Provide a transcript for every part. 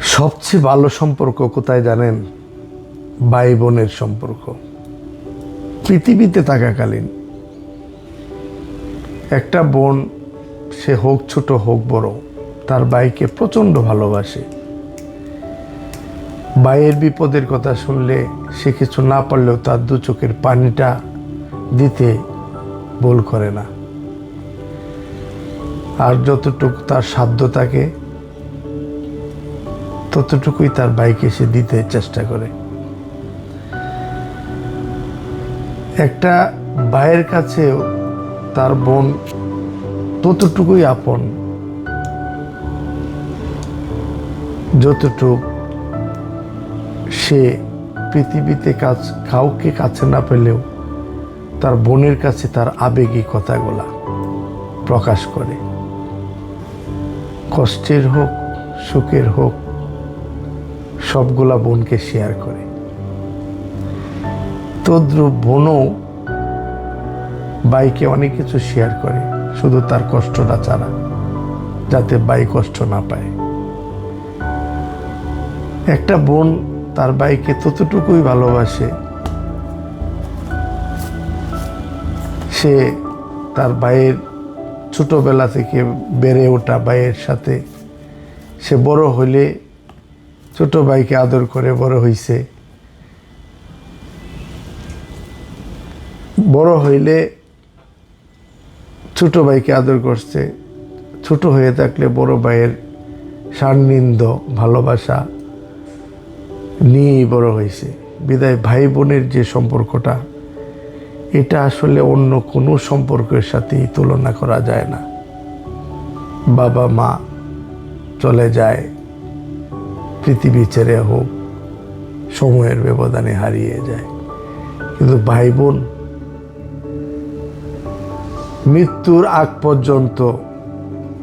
সবচেয়ে ভালো সম্পর্ক কোথায় জানেন? ভাই বোনের সম্পর্ক। পৃথিবীতে থাকাকালীন। একটা বোন, সে হোক ছোট হোক বড়, তার ভাইকে প্রচণ্ড ভালোবাসে। ভাইয়ের বিপদের কথা শুনলে সে কিছু না পারলেও তার দু চোখের পানিটা দিতে ভুল করে না। আর যতটুকু তার সাধ্য থাকে ততটুকুই তার বাইকে সে দিতে চেষ্টা করে। একটা ভাইয়ের কাছেও তার বোন ততটুকুই আপন, যতটুক সে পৃথিবীতে কাজ, কাউকে কাছে না পেলেও তার বোনের কাছে তার আবেগী কথাগুলা প্রকাশ করে। কষ্টের হোক, সুখের হোক সবগুলা বোনকে শেয়ার করে। তদ্রুপ বোনও বাইকে অনেক কিছু শেয়ার করে, শুধু তার কষ্টটা ছাড়া, যাতে বাই কষ্ট না পায়। একটা বোন তার বাইকে ততটুকুই ভালোবাসে, সে তার ভাইয়ের ছোটোবেলা থেকে বেড়ে ওঠা ভাইয়ের সাথে, সে বড় হলে ছোট ভাইকে আদর করে বড় হইছে। বড় হইলে ছোট ভাইকে আদর করছে। ছোট হয়ে থাকলে বড় ভাইয়ের সান্নিধ্য, ভালোবাসা নিয়েই বড় হয়েছে বিদায় ভাই বোনের যে সম্পর্কটা, এটা আসলে অন্য কোনো সম্পর্কের সাথেই তুলনা করা যায় না। বাবা মা চলে যায় পৃথিবী ছেড়ে হোক, সময়ের ব্যবধানে হারিয়ে যায়। কিন্তু ভাই বোন মৃত্যুর আগ পর্যন্ত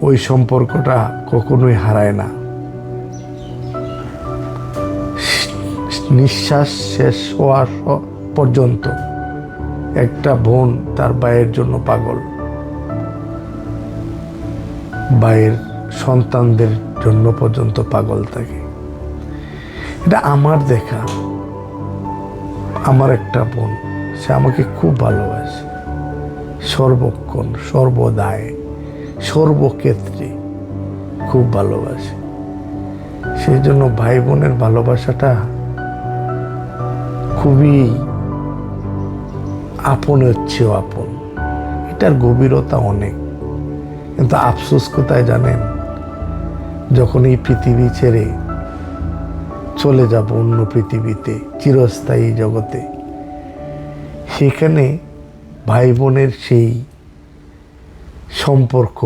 ওই সম্পর্কটা কখনোই হারায় না। নিঃশ্বাস শেষ হওয়ার পর্যন্ত একটা বোন তার ভাইয়ের জন্য পাগল। ভাইয়ের সন্তানদের জন্য পর্যন্ত পাগল থাকে। এটা আমার দেখা। আমার একটা বোন, সে আমাকে খুব ভালোবাসে। সর্বক্ষণ, সর্বদায়, সর্বক্ষেত্রে খুব ভালোবাসে। সেই জন্য ভাই বোনের ভালোবাসাটা খুবই আপনের চেয়েও আপন। এটার গভীরতা অনেক। কিন্তু আফসোস কোথায় জানেন? যখন এই পৃথিবী ছেড়ে চলে যাব অন্য পৃথিবীতে, চিরস্থায়ী জগতে। সেখানে ভাই বোনের সেই সম্পর্ক,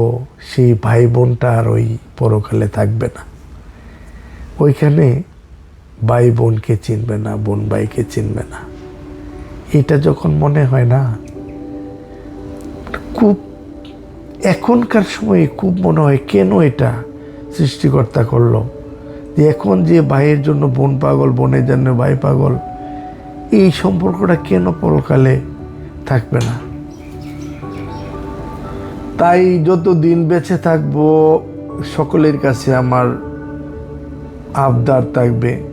সেই ভাই বোনটা আর ওই পরকালে থাকবে না। ওইখানে ভাই বোনকে চিনবে না, বোন ভাইকে চিনবে না। এটা যখন মনে হয় না, খুব এখনকার সময়ে খুব মনে হয় কেন এটা সৃষ্টিকর্তা করল? এখন যে ভাইয়ের জন্য বোন পাগল, বোনের জন্য ভাই পাগল, এই সম্পর্কটা কেন পরকালে থাকবে না? তাই যত দিন বেঁচে থাকব, সকলের কাছে আমার আবদার থাকবে।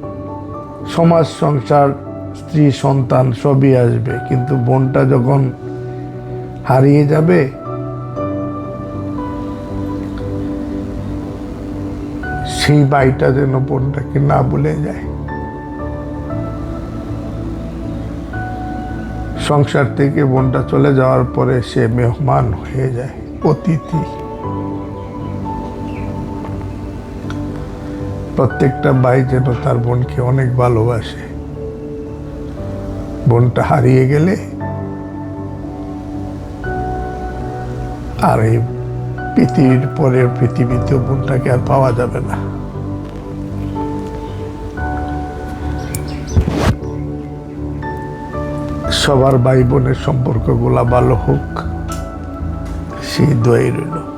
সমাজ, সংসার, স্ত্রী, সন্তান সবই আসবে। কিন্তু বোনটা যখন হারিয়ে যাবে সেই বাইটা যেন বোনটাকে না ভুলে যায়। সংসার থেকে বোনটা চলে যাওয়ার পরে সে মেহমান হয়ে যায়, অতিথি। প্রত্যেকটা ভাই যেন তার বোনকে অনেক ভালোবাসে। বোনটা হারিয়ে গেলে আর এই পৃথিবীর পরের পৃথিবীতেও বোনটাকে আর পাওয়া যাবে না। সবার ভাই বোনের সম্পর্কগুলা ভালো হোক সেই দোয়াই রইল।